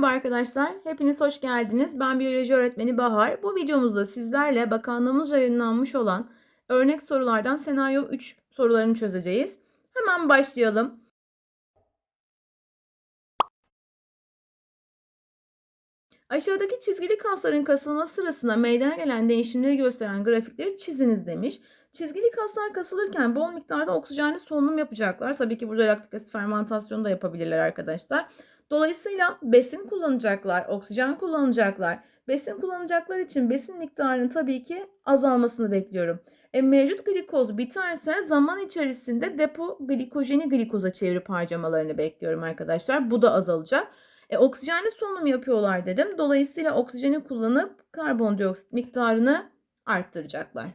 Merhaba arkadaşlar, hepiniz hoş geldiniz. Ben biyoloji öğretmeni Bahar. Bu videomuzda sizlerle bakanlığımız yayınlanmış olan örnek sorulardan senaryo 3 sorularını çözeceğiz. Hemen başlayalım. Aşağıdaki çizgili kasların kasılması sırasında meydana gelen değişimleri gösteren grafikleri çiziniz demiş. Çizgili kaslar kasılırken bol miktarda oksijenli solunum yapacaklar. Tabii ki burada laktik asit fermentasyonu da yapabilirler arkadaşlar. Dolayısıyla besin kullanacaklar, oksijen kullanacaklar. Besin kullanacaklar için besin miktarının tabii ki azalmasını bekliyorum. E, mevcut glikoz biterse zaman içerisinde depo glikojeni glikoza çevirip harcamalarını bekliyorum arkadaşlar. Bu da azalacak. E, oksijenli solunum yapıyorlar dedim. Dolayısıyla oksijeni kullanıp karbondioksit miktarını arttıracaklar.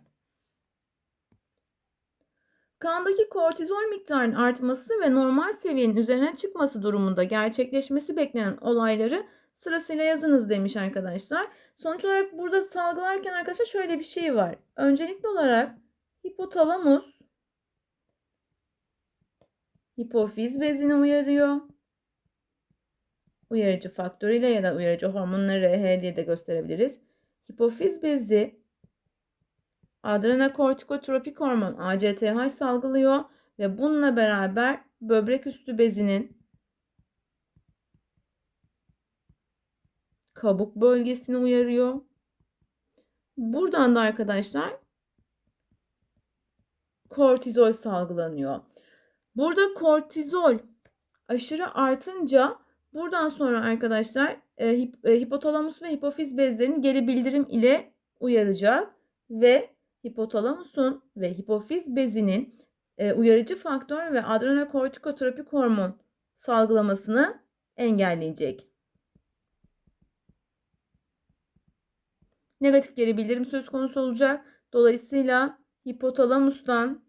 Kandaki kortizol miktarının artması ve normal seviyenin üzerine çıkması durumunda gerçekleşmesi beklenen olayları sırasıyla yazınız demiş arkadaşlar. Sonuç olarak burada salgılarken arkadaşlar şöyle bir şey var. Öncelikli olarak hipotalamus hipofiz bezini uyarıyor. Uyarıcı faktörüyle ya da uyarıcı hormonları RH diye de gösterebiliriz. Hipofiz bezi adrenokortikotropik hormon ACTH salgılıyor ve bununla beraber böbrek üstü bezinin kabuk bölgesini uyarıyor. Buradan da arkadaşlar kortizol salgılanıyor. Burada kortizol aşırı artınca buradan sonra arkadaşlar e, e, hipotalamus ve hipofiz bezlerini geri bildirim ile uyaracak ve hipotalamusun ve hipofiz bezinin uyarıcı faktör ve adrenokortikotropik hormon salgılamasını engelleyecek. Negatif geri bildirim söz konusu olacak. Dolayısıyla hipotalamustan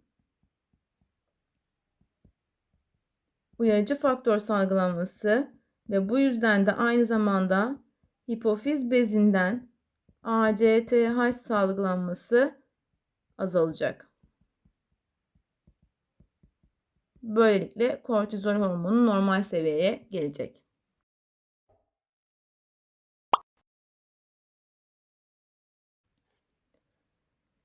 uyarıcı faktör salgılanması ve bu yüzden de aynı zamanda hipofiz bezinden ACTH salgılanması azalacak. Böylelikle kortizol hormonu normal seviyeye gelecek.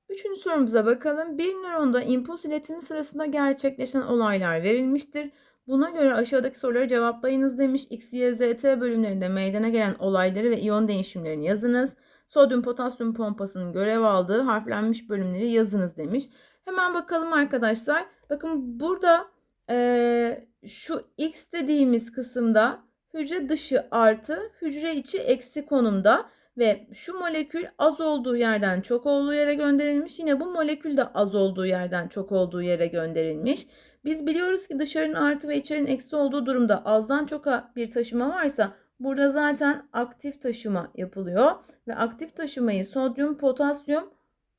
Üçüncü sorumuza bakalım. Bir nöronda impuls iletimi sırasında gerçekleşen olaylar verilmiştir. Buna göre aşağıdaki soruları cevaplayınız demiş. X, Y, Z, T bölümlerinde meydana gelen olayları ve iyon değişimlerini yazınız. Sodyum potasyum pompasının görev aldığı harflenmiş bölümleri yazınız demiş. Hemen bakalım arkadaşlar. Bakın burada e, şu X dediğimiz kısımda hücre dışı artı hücre içi eksi konumda ve şu molekül az olduğu yerden çok olduğu yere gönderilmiş. Yine bu molekül de az olduğu yerden çok olduğu yere gönderilmiş. Biz biliyoruz ki dışarının artı ve içerinin eksi olduğu durumda azdan çoka bir taşıma varsa Burada zaten aktif taşıma yapılıyor ve aktif taşımayı sodyum potasyum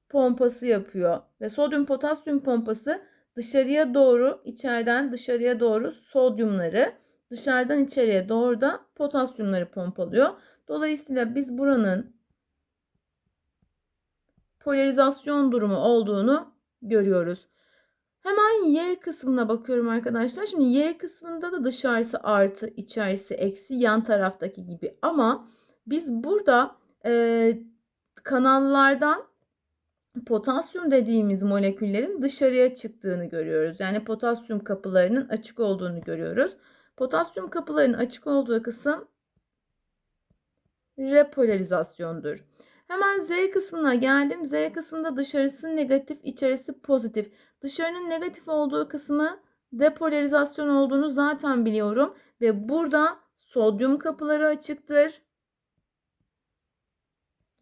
pompası yapıyor. Ve sodyum potasyum pompası dışarıya doğru içeriden dışarıya doğru sodyumları dışarıdan içeriye doğru da potasyumları pompalıyor. Dolayısıyla biz buranın polarizasyon durumu olduğunu görüyoruz. Hemen Y kısmına bakıyorum arkadaşlar. Şimdi Y kısmında da dışarısı artı, içerisi eksi yan taraftaki gibi. Ama biz burada e, kanallardan potasyum dediğimiz moleküllerin dışarıya çıktığını görüyoruz. Yani potasyum kapılarının açık olduğunu görüyoruz. Potasyum kapılarının açık olduğu kısım repolarizasyondur. Hemen Z kısmına geldim. Z kısmında dışarısı negatif, içerisi pozitif. Dışarının negatif olduğu kısmı depolarizasyon olduğunu zaten biliyorum. Ve burada sodyum kapıları açıktır.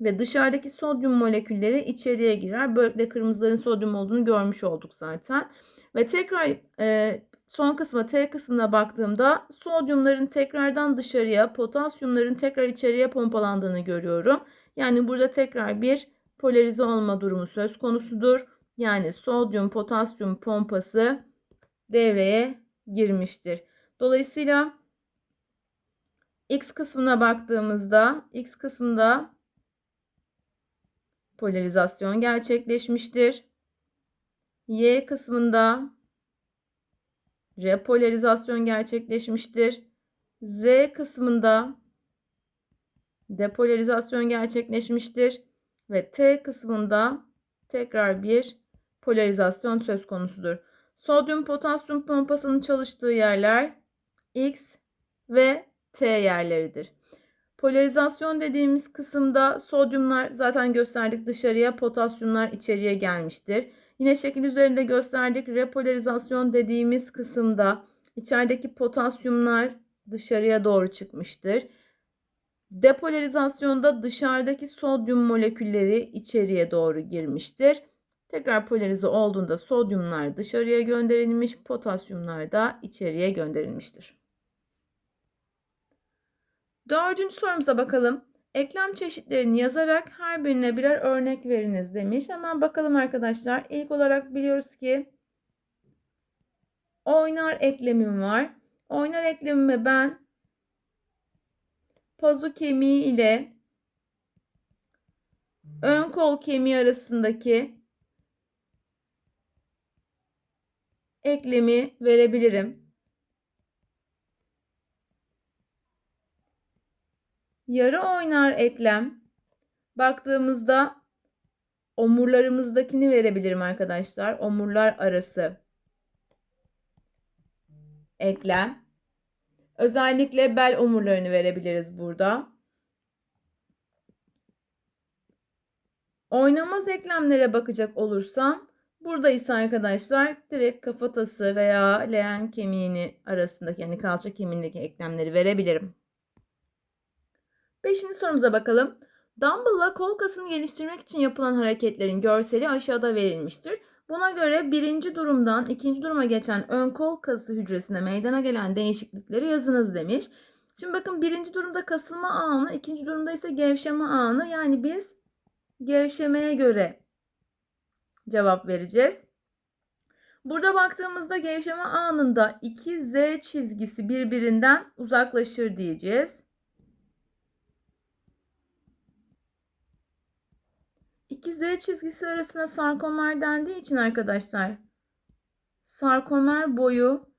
Ve dışarıdaki sodyum molekülleri içeriye girer. Böylelikle kırmızıların sodyum olduğunu görmüş olduk zaten. Ve tekrar e, son kısma T kısmına baktığımda sodyumların tekrardan dışarıya, potasyumların tekrar içeriye pompalandığını görüyorum. Yani burada tekrar bir polarize olma durumu söz konusudur. Yani sodyum potasyum pompası devreye girmiştir. Dolayısıyla X kısmına baktığımızda X kısmında polarizasyon gerçekleşmiştir. Y kısmında repolarizasyon gerçekleşmiştir. Z kısmında depolarizasyon gerçekleşmiştir. Ve T kısmında tekrar bir polarizasyon söz konusudur. Sodyum potasyum pompasının çalıştığı yerler X ve T yerleridir. Polarizasyon dediğimiz kısımda sodyumlar zaten gösterdik dışarıya, potasyumlar içeriye gelmiştir. Yine şekil üzerinde gösterdik. Repolarizasyon dediğimiz kısımda içerideki potasyumlar dışarıya doğru çıkmıştır. Depolarizasyonda dışarıdaki sodyum molekülleri içeriye doğru girmiştir. Tekrar polarize olduğunda sodyumlar dışarıya gönderilmiş, potasyumlar da içeriye gönderilmiştir. Dördüncü sorumuza bakalım. Eklem çeşitlerini yazarak her birine birer örnek veriniz demiş. Hemen bakalım arkadaşlar. İlk olarak biliyoruz ki oynar eklemim var. Oynar eklemime ben pazu kemiği ile ön kol kemiği arasındaki eklemi verebilirim. Yarı oynar eklem baktığımızda omurlarımızdakini verebilirim arkadaşlar. Omurlar arası eklem. Özellikle bel omurlarını verebiliriz burada. Oynamaz eklemlere bakacak olursam burada ise arkadaşlar direkt kafatası veya leğen kemiğini arasındaki yani kalça kemiğindeki eklemleri verebilirim. Beşinci sorumuza bakalım. Dumbbell'la kol kasını geliştirmek için yapılan hareketlerin görseli aşağıda verilmiştir. Buna göre birinci durumdan ikinci duruma geçen ön kol kası hücresinde meydana gelen değişiklikleri yazınız demiş. Şimdi bakın birinci durumda kasılma anı, ikinci durumda ise gevşeme anı. Yani biz gevşemeye göre cevap vereceğiz. Burada baktığımızda gevşeme anında iki Z çizgisi birbirinden uzaklaşır diyeceğiz. İki Z çizgisi arasına sarkomer dendiği için arkadaşlar sarkomer boyu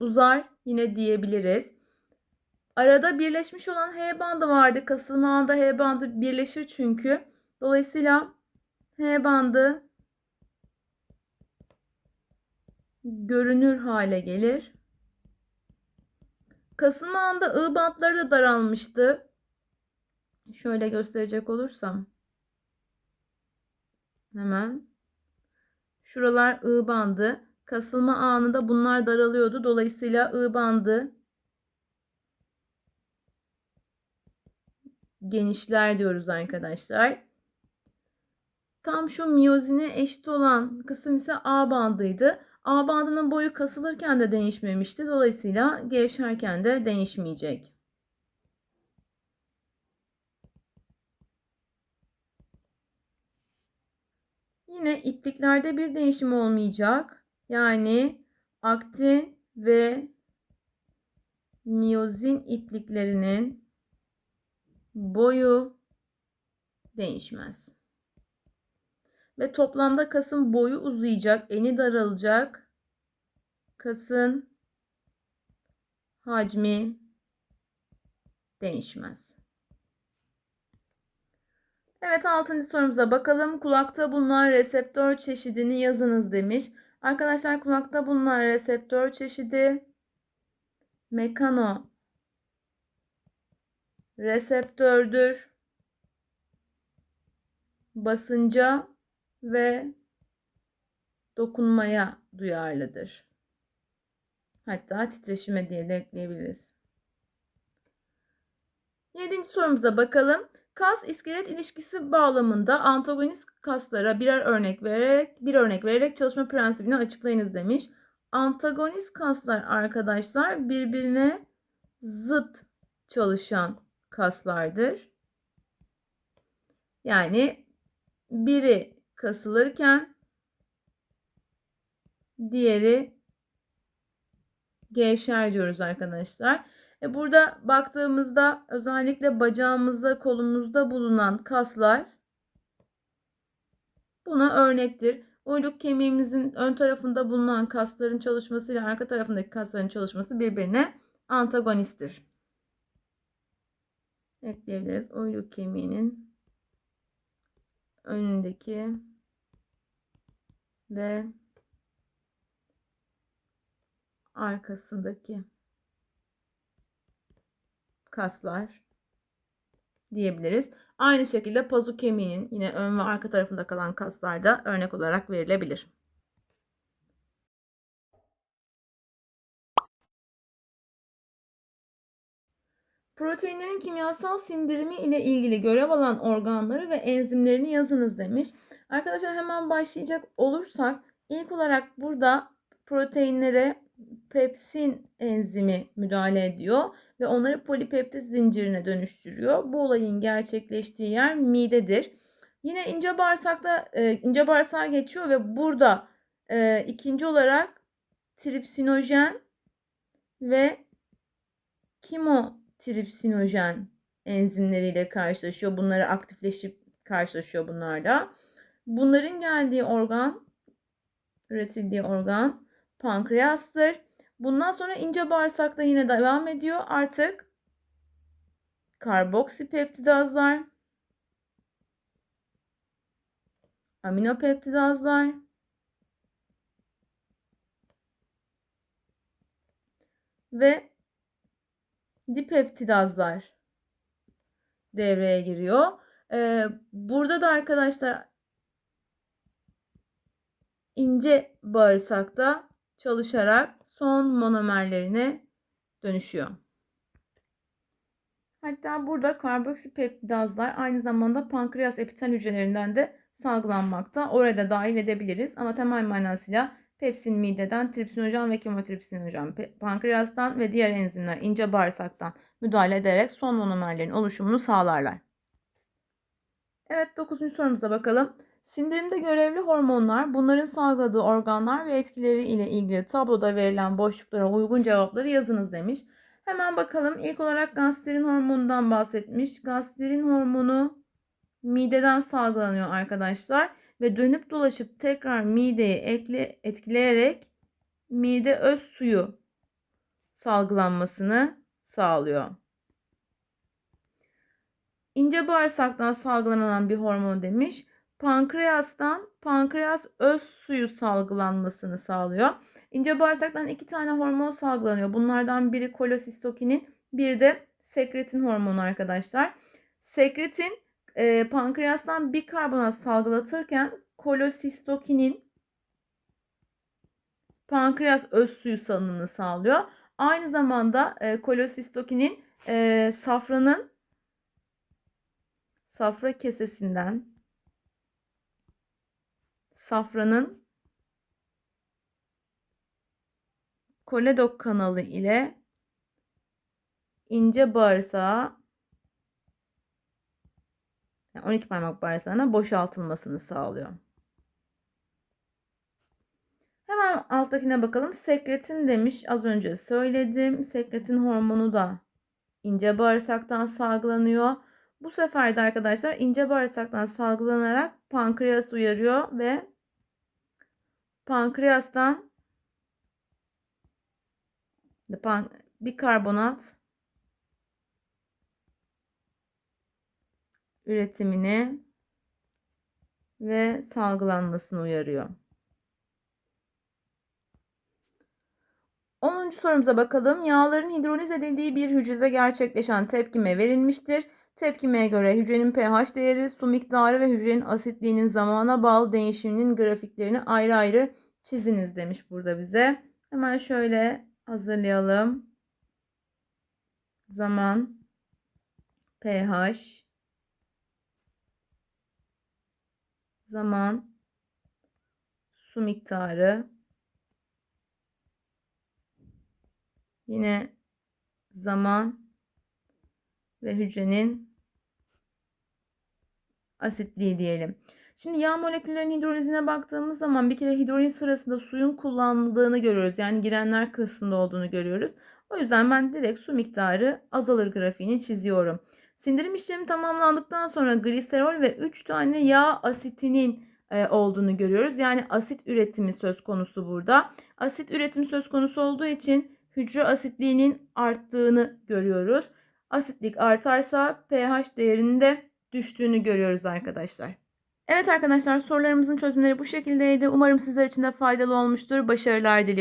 uzar yine diyebiliriz. Arada birleşmiş olan H bandı vardı. Kasılma anda H bandı birleşir çünkü. Dolayısıyla H bandı görünür hale gelir. Kasılma anda I bantları da daralmıştı. Şöyle gösterecek olursam hemen şuralar I bandı. Kasılma anında bunlar daralıyordu. Dolayısıyla I bandı genişler diyoruz arkadaşlar. Tam şu miyozine eşit olan kısım ise A bandıydı. A bandının boyu kasılırken de değişmemişti. Dolayısıyla gevşerken de değişmeyecek. Yine ipliklerde bir değişim olmayacak. Yani aktin ve miyozin ipliklerinin boyu değişmez. Ve toplamda kasın boyu uzayacak, eni daralacak. Kasın hacmi değişmez. Evet 6. sorumuza bakalım. Kulakta bulunan reseptör çeşidini yazınız demiş. Arkadaşlar kulakta bulunan reseptör çeşidi mekano reseptördür. Basınca ve dokunmaya duyarlıdır. Hatta titreşime diye de ekleyebiliriz. Yedinci sorumuza bakalım. Kas iskelet ilişkisi bağlamında antagonist kaslara birer örnek vererek bir örnek vererek çalışma prensibini açıklayınız demiş. Antagonist kaslar arkadaşlar birbirine zıt çalışan kaslardır. Yani biri kasılırken diğeri gevşer diyoruz arkadaşlar. E burada baktığımızda özellikle bacağımızda, kolumuzda bulunan kaslar buna örnektir. Uyluk kemiğimizin ön tarafında bulunan kasların çalışması ile arka tarafındaki kasların çalışması birbirine antagonisttir. ekleyebiliriz. Uyluk kemiğinin önündeki ve arkasındaki kaslar diyebiliriz. Aynı şekilde pazu kemiğinin yine ön ve arka tarafında kalan kaslar da örnek olarak verilebilir. Proteinlerin kimyasal sindirimi ile ilgili görev alan organları ve enzimlerini yazınız demiş. Arkadaşlar hemen başlayacak olursak ilk olarak burada proteinlere pepsin enzimi müdahale ediyor ve onları polipeptit zincirine dönüştürüyor. Bu olayın gerçekleştiği yer midedir. Yine ince bağırsakta e, ince bağırsağa geçiyor ve burada e, ikinci olarak tripsinojen ve kimotripsinojen enzimleriyle karşılaşıyor. Bunları aktifleşip karşılaşıyor bunlarla. Bunların geldiği organ, üretildiği organ pankreastır. Bundan sonra ince bağırsakta yine devam ediyor. Artık karboksipeptidazlar, aminopeptidazlar, ve dipeptidazlar devreye giriyor. Ee, burada da arkadaşlar ince bağırsakta çalışarak son monomerlerine dönüşüyor. Hatta burada karboksipeptidazlar aynı zamanda pankreas epitel hücrelerinden de salgılanmakta. Orada dahil edebiliriz ama temel manasıyla pepsin mideden, tripsinojen ve kemotripsinojen pankreastan ve diğer enzimler ince bağırsaktan müdahale ederek son monomerlerin oluşumunu sağlarlar. Evet 9. sorumuza bakalım. Sindirimde görevli hormonlar, bunların salgıladığı organlar ve etkileri ile ilgili tabloda verilen boşluklara uygun cevapları yazınız demiş. Hemen bakalım. İlk olarak gastrin hormonundan bahsetmiş. Gastrin hormonu mideden salgılanıyor arkadaşlar ve dönüp dolaşıp tekrar mideyi ekle, etkileyerek mide öz suyu salgılanmasını sağlıyor. İnce bağırsaktan salgılanan bir hormon demiş. Pankreastan pankreas öz suyu salgılanmasını sağlıyor. İnce bağırsaktan iki tane hormon salgılanıyor. Bunlardan biri kolosistokinin, biri de sekretin hormonu arkadaşlar. Sekretin e, pankreastan bikarbonat salgılatırken kolosistokinin pankreas öz suyu salınımını sağlıyor. Aynı zamanda e, kolosistokinin e, safranın safra kesesinden safranın koledok kanalı ile ince bağırsağa 12 parmak bağırsağına boşaltılmasını sağlıyor. Hemen alttakine bakalım. Sekretin demiş. Az önce söyledim. Sekretin hormonu da ince bağırsaktan salgılanıyor. Bu sefer de arkadaşlar ince bağırsaktan salgılanarak pankreas uyarıyor ve pankreastan bikarbonat üretimini ve salgılanmasını uyarıyor. 10. sorumuza bakalım. Yağların hidroliz edildiği bir hücrede gerçekleşen tepkime verilmiştir. Tepkimeye göre hücrenin pH değeri, su miktarı ve hücrenin asitliğinin zamana bağlı değişiminin grafiklerini ayrı ayrı çiziniz demiş burada bize. Hemen şöyle hazırlayalım. Zaman, pH, zaman, su miktarı, yine zaman ve hücrenin asitliği diyelim. Şimdi yağ moleküllerinin hidrolizine baktığımız zaman bir kere hidroliz sırasında suyun kullanıldığını görüyoruz. Yani girenler kısmında olduğunu görüyoruz. O yüzden ben direkt su miktarı azalır grafiğini çiziyorum. Sindirim işlemi tamamlandıktan sonra gliserol ve 3 tane yağ asitinin e, olduğunu görüyoruz. Yani asit üretimi söz konusu burada. Asit üretimi söz konusu olduğu için hücre asitliğinin arttığını görüyoruz. Asitlik artarsa pH değerinin de düştüğünü görüyoruz arkadaşlar. Evet arkadaşlar sorularımızın çözümleri bu şekildeydi. Umarım sizler için de faydalı olmuştur. Başarılar diliyorum.